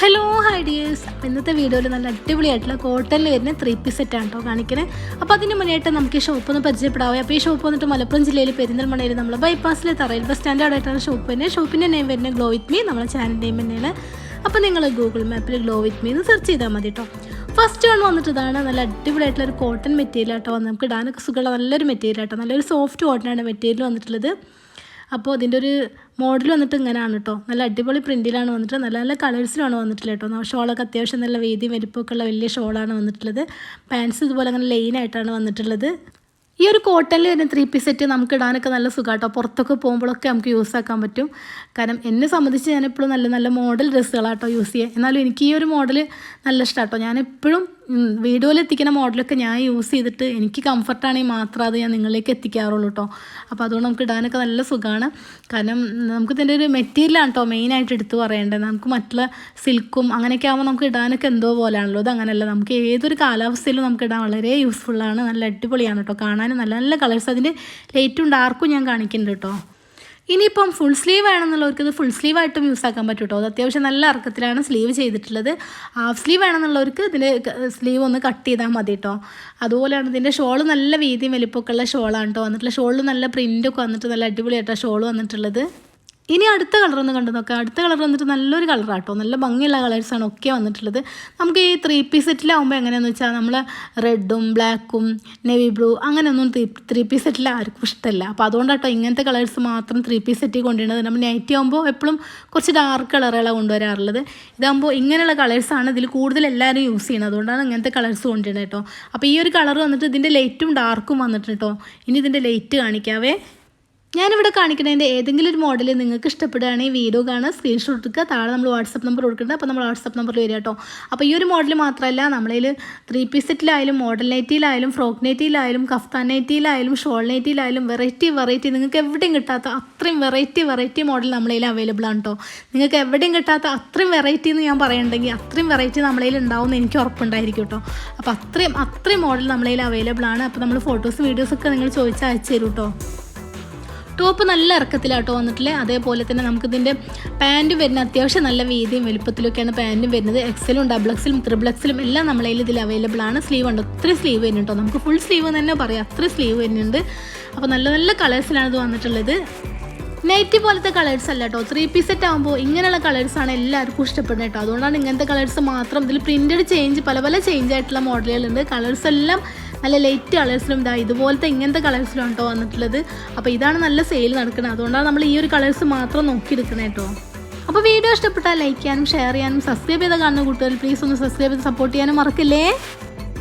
Hello hi dears അപ്പോൾ ഇന്നത്തെ വീഡിയോയിൽ നല്ല അടിപൊളിയായിട്ടുള്ള കോട്ടണിൽ വരുന്ന ത്രീ പീസ് സെറ്റാണ് കേട്ടോ കാണിക്കുന്നത് അപ്പോൾ അതിന് മുന്നേയായിട്ട് നമുക്ക് ഈ ഷോപ്പ് ഒന്ന് പരിചയപ്പെടാവേ. അപ്പോൾ ഈ ഷോപ്പ് വന്നിട്ട് മലപ്പുറം ജില്ലയിൽ പെരിന്തൽമണയിൽ നമ്മൾ ബൈപ്പാസിലെ തറയിൽ ബസ് സ്റ്റാൻഡാർഡായിട്ടാണ് ഷോപ്പ് തന്നെ ഷോപ്പിന്റെ നെയിം വരുന്നത് ഗ്ലോ വിത്ത് മീ നമ്മളെ ചാനൽ നെയിം തന്നെയാണ്. അപ്പോൾ നിങ്ങൾ ഗൂഗിൾ മാപ്പിൽ ഗ്ലോ വിത്ത് മീ എന്ന് സെർച്ച് ചെയ്താൽ മതി കേട്ടോ ഫസ്റ്റ് വൺ വന്നിട്ട് ഇതാണ് നല്ല അടിപൊളിയായിട്ടുള്ള ഒരു കോട്ടൺ മെറ്റീരിയൽ കേട്ടോ നമുക്ക് ഇടാനൊക്കെ സുഖമുള്ള നല്ലൊരു മെറ്റീരിയൽ കേട്ടോ നല്ലൊരു സോഫ്റ്റ് കോട്ടനാണ് മെറ്റീരിയൽ വന്നിട്ടുള്ളത്. അപ്പോൾ അതിന്റെ ഒരു മോഡൽ വന്നിട്ട് ഇങ്ങനെയാണ് കേട്ടോ നല്ല അടിപൊളി പ്രിന്റിലാണ് വന്നിട്ട് നല്ല നല്ല കളേഴ്സിലാണ് വന്നിട്ടില്ല കേട്ടോ ഷോളൊക്കെ അത്യാവശ്യം നല്ല വേദിയും വലിപ്പമൊക്കെ ഉള്ള വലിയ ഷോളാണ് വന്നിട്ടുള്ളത്. പാൻസ് ഇതുപോലെ അങ്ങനെ ലൈൻ ആയിട്ടാണ് വന്നിട്ടുള്ളത്. ഈ ഒരു കോട്ടണിൽ വരുന്ന ത്രീ പീസ് സെറ്റ് നമുക്ക് ഇടാനൊക്കെ നല്ല സുഖമാട്ടോ പുറത്തൊക്കെ പോകുമ്പോഴൊക്കെ നമുക്ക് യൂസ് ആക്കാൻ പറ്റും. കാരണം എന്നെ സംബന്ധിച്ച് ഞാൻ എപ്പോഴും നല്ല നല്ല മോഡൽ ഡ്രസ്സുകളാട്ടോ യൂസ് ചെയ്യുക. എന്നാലും എനിക്ക് ഈ ഒരു മോഡൽ നല്ല ഇഷ്ടമാട്ടോ ഞാൻ എപ്പോഴും വീഡിയോയിൽ എത്തിക്കുന്ന മോഡലൊക്കെ ഞാൻ യൂസ് ചെയ്തിട്ട് എനിക്ക് കംഫർട്ടാണെങ്കിൽ മാത്രം അത് ഞാൻ നിങ്ങളിലേക്ക് എത്തിക്കാറുള്ളൂ കേട്ടോ അപ്പോൾ അതുകൊണ്ട് നമുക്ക് ഇടാനൊക്കെ നല്ല സുഖമാണ് കാരണം നമുക്ക് ഇതിന്റെ ഒരു മെറ്റീരിയലാണ് കേട്ടോ മെയിനായിട്ട് എടുത്ത് പറയേണ്ടത്. നമുക്ക് മറ്റുള്ള സിൽക്കും അങ്ങനെയൊക്കെ ആകുമ്പോൾ നമുക്ക് ഇടാനൊക്കെ എന്തോ പോലെയാണല്ലോ. ഇത് അങ്ങനെയല്ല. നമുക്ക് ഏതൊരു കാലാവസ്ഥയിലും നമുക്ക് ഇടാൻ വളരെ യൂസ്ഫുള്ളാണ് നല്ല അടിപൊളിയാണ് കേട്ടോ കാണാനും നല്ല നല്ല കളേഴ്സ് അതിന്റെ ലൈറ്റും ഡാർക്കും ഞാൻ കാണിക്കുന്നുണ്ട് കേട്ടോ ഇനിയിപ്പം ഫുൾ സ്ലീവ് വേണമെന്നുള്ളവർക്ക് ഇത് ഫുൾ സ്ലീവ് ആയിട്ടും യൂസ് ആക്കാൻ പറ്റും കേട്ടോ അത് അത്യാവശ്യം നല്ല അർക്കത്തിലാണ് സ്ലീവ് ചെയ്തിട്ടുള്ളത്. ഹാഫ് സ്ലീവ് വേണമെന്നുള്ളവർക്ക് ഇതിന്റെ സ്ലീവ് ഒന്ന് കട്ട് ചെയ്താൽ മതി കേട്ടോ അതുപോലെയാണ് ഇതിന്റെ ഷോൾ നല്ല വീതിയും വലിപ്പമൊക്കെ ഉള്ള ഷോളാണ് കേട്ടോ വന്നിട്ടുള്ള ഷോളിൽ നല്ല പ്രിന്റൊക്കെ വന്നിട്ട് നല്ല അടിപൊളിയായിട്ടാണ് ഷോൾ വന്നിട്ടുള്ളത്. ഇനി അടുത്ത കളർ ഒന്ന് കണ്ടു നോക്കാം. അടുത്ത കളർ വന്നിട്ട് നല്ലൊരു കളറാട്ടോ നല്ല ഭംഗിയുള്ള കളേഴ്സാണ് ഒക്കെ വന്നിട്ടുള്ളത്. നമുക്ക് ഈ ത്രീ പീസ് സെറ്റിലാവുമ്പോൾ എങ്ങനെയാന്ന് വെച്ചാൽ നമ്മൾ റെഡും ബ്ലാക്കും നെവി ബ്ലൂ അങ്ങനെയൊന്നും ത്രീ പീസ് സെറ്റിൽ ആർക്കും ഇഷ്ടമല്ല അപ്പോൾ അതുകൊണ്ടാട്ടോ ഇങ്ങനത്തെ കളേഴ്സ് മാത്രം ത്രീ പീസ് സെറ്റിൽ കൊണ്ടുവരുന്നത്. നമ്മൾ നൈറ്റ് ആകുമ്പോൾ എപ്പോഴും കുറച്ച് ഡാർക്ക് കളറുകളാണ് കൊണ്ടുവരാറുള്ളത്. ഇതാകുമ്പോൾ ഇങ്ങനെയുള്ള കളേഴ്സാണ് ഇതിൽ കൂടുതൽ എല്ലാവരും യൂസ് ചെയ്യുന്നത്. അതുകൊണ്ടാണ് ഇങ്ങനത്തെ കളേഴ്സ് കൊണ്ടുവരുന്നത് കേട്ടോ അപ്പോൾ ഈ ഒരു കളർ വന്നിട്ട് ഇതിന്റെ ലൈറ്റും ഡാർക്കും വന്നിട്ട് കേട്ടോ ഇനി ഇതിന്റെ ലൈറ്റ് കാണിക്കാവേ. ഞാനിവിടെ കാണിക്കുന്നതിന്റെ ഏതെങ്കിലും ഒരു മോഡൽ നിങ്ങൾക്ക് ഇഷ്ടപ്പെടുകയാണെങ്കിൽ വീഡിയോ കാണുക സ്ക്രീൻഷോട്ട് എടുക്കുക. താഴെ നമ്മൾ വാട്സപ്പ് നമ്പർ കൊടുക്കുന്നുണ്ട്. അപ്പോൾ നമ്മൾ വാട്സപ്പ് നമ്പറിൽ വരിക കേട്ടോ. അപ്പോൾ ഈ ഒരു മോഡൽ മാത്രമല്ല നമ്മളിൽ ത്രീ പീസ് സെറ്റിലായാലും മോഡൽ നൈറ്റിയിലായാലും ഫ്രോക്ക് നൈറ്റിയിലായാലും കഫ്താൻ നൈറ്റിയിലായാലും ഷോൾ നൈറ്റിയിലായാലും വെറൈറ്റി വെറൈറ്റി നിങ്ങൾക്ക് എവിടെയും കിട്ടാത്ത അത്രയും വെറൈറ്റി വെറൈറ്റി മോഡൽ നമ്മളിൽ അവൈലബിൾ ആണ് കേട്ടോ. നിങ്ങൾക്ക് എവിടെയും കിട്ടാത്ത അത്രയും വെറൈറ്റി എന്ന് ഞാൻ പറയുന്നുണ്ടെങ്കിൽ അത്രയും വെറൈറ്റി നമ്മളിൽ ഉണ്ടാവും എന്ന് എനിക്ക് ഉറപ്പുണ്ടായിരിക്കും കേട്ടോ. അപ്പോൾ അത്രയും അത്രയും മോഡൽ നമ്മളിൽ അവൈലബിൾ ആണ്. അപ്പോൾ നമ്മൾ ഫോട്ടോസ് വീഡിയോസൊക്കെ നിങ്ങൾ ചോദിച്ചാൽ അയച്ചു തരും കേട്ടോ. ടോപ്പ് നല്ല ഇറക്കത്തിലാട്ടോ വന്നിട്ടില്ലേ? അതേപോലെ തന്നെ നമുക്കിതിന്റെ പാന്റ് വരുന്ന അത്യാവശ്യം നല്ല വീതിയും വലുപ്പത്തിലൊക്കെയാണ് പാന്റും വരുന്നത്. എക്സലും ഡബിൾ എക്സലും ത്രിബിൾ എക്സലും എല്ലാം നമ്മളെ ഇതിൽ അവൈലബിൾ ആണ്. സ്ലീവ് ഉണ്ട്. ഒത്തിരി സ്ലീവ് വരുന്നുണ്ടോ നമുക്ക് ഫുൾ സ്ലീവ് തന്നെ പറയാം. അത്ര സ്ലീവ് വരുന്നുണ്ട്. അപ്പോൾ നല്ല നല്ല കളേഴ്സിലാണ് ഇത് വന്നിട്ടുള്ളത്. നൈറ്റി പോലത്തെ കളേഴ്സ് അല്ല കേട്ടോ. ത്രീ പീസ് സെറ്റ് ആകുമ്പോൾ ഇങ്ങനെയുള്ള കളേഴ്സാണ് എല്ലാവർക്കും ഇഷ്ടപ്പെടുന്നത് കേട്ടോ. അതുകൊണ്ടാണ് ഇങ്ങനത്തെ കളേഴ്സ് മാത്രം ഇതിൽ പ്രിന്റഡ് ചേഞ്ച് പല പല ചേഞ്ച് ആയിട്ടുള്ള മോഡലുകളുണ്ട് കളേഴ്സ് എല്ലാം നല്ല ലൈറ്റ് കളേഴ്സിലും ഇതാ ഇതുപോലത്തെ ഇങ്ങനത്തെ കളേഴ്സിലും കേട്ടോ വന്നിട്ടുള്ളത്. അപ്പോൾ ഇതാണ് നല്ല സെയിൽ നടക്കുന്നത് അതുകൊണ്ടാണ് നമ്മൾ ഈ ഒരു കളേഴ്സ് മാത്രം നോക്കിയെടുക്കുന്നത് കേട്ടോ. അപ്പോൾ വീഡിയോ ഇഷ്ടപ്പെട്ടാൽ ലൈക്ക് ചെയ്യാനും ഷെയർ ചെയ്യാനും സബ്സ്ക്രൈബ് ചെയ്ത് കാണുന്ന കൂട്ടുകാർ പ്ലീസ് ഒന്ന് സബ്സ്ക്രൈബ് ചെയ്ത് സപ്പോർട്ട് ചെയ്യാനും മറക്കില്ലേ?